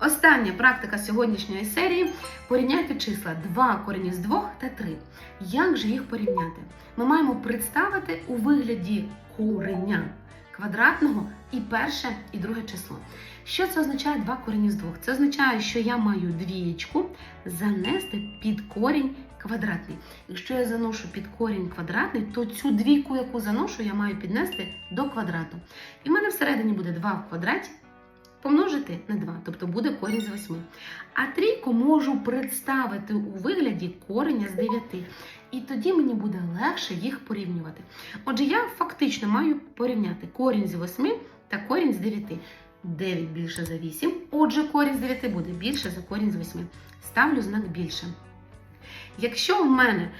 Остання практика сьогоднішньої серії порівняйте числа 2 корені з 2 та 3. Як же їх порівняти? Ми маємо представити у вигляді кореня квадратного і перше, і друге число. Що це означає 2 корені з 2? Це означає, що я маю двієчку занести під корінь квадратний. Якщо я заношу під корінь квадратний, то цю двійку, яку заношу, я маю піднести до квадрату. І в мене всередині буде 2 в квадраті помножити на 2, тобто буде корінь з 8. А трійку можу представити у вигляді кореня з 9. І тоді мені буде легше їх порівнювати. Отже, я фактично маю порівняти корінь з 8 та корінь з 9. 9 більше за 8, отже, корінь з 9 буде більше за корінь з 8. Ставлю знак більше. Якщо в мене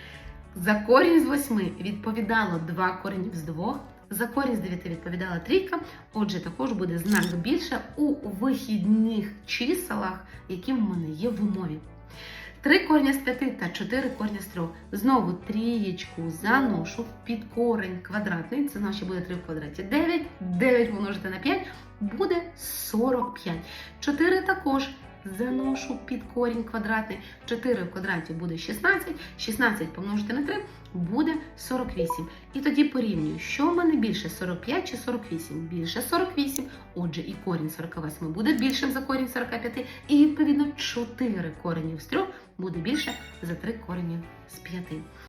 за корінь з 8 відповідало 2 коренів з 2, за корінь з 9 відповідала трійка, отже, також буде знак більше у вихідних числах, які в мене є в умові. 3 корня з 5 та 4 корня з 3. Знову трієчку заношу під корень квадратний, це значить буде 3 в квадраті 9, 9 помножити на 5 буде 45. 4 також заношу під корінь квадратний. 4 в квадраті буде 16, 16 помножити на 3 буде 48. І тоді порівнюю, що в мене більше 45 чи 48? Більше 48. Отже, і корінь 48 буде більшим за корінь 45, і відповідно 4 коренів з 3 буде більше за 3 коренів з 5.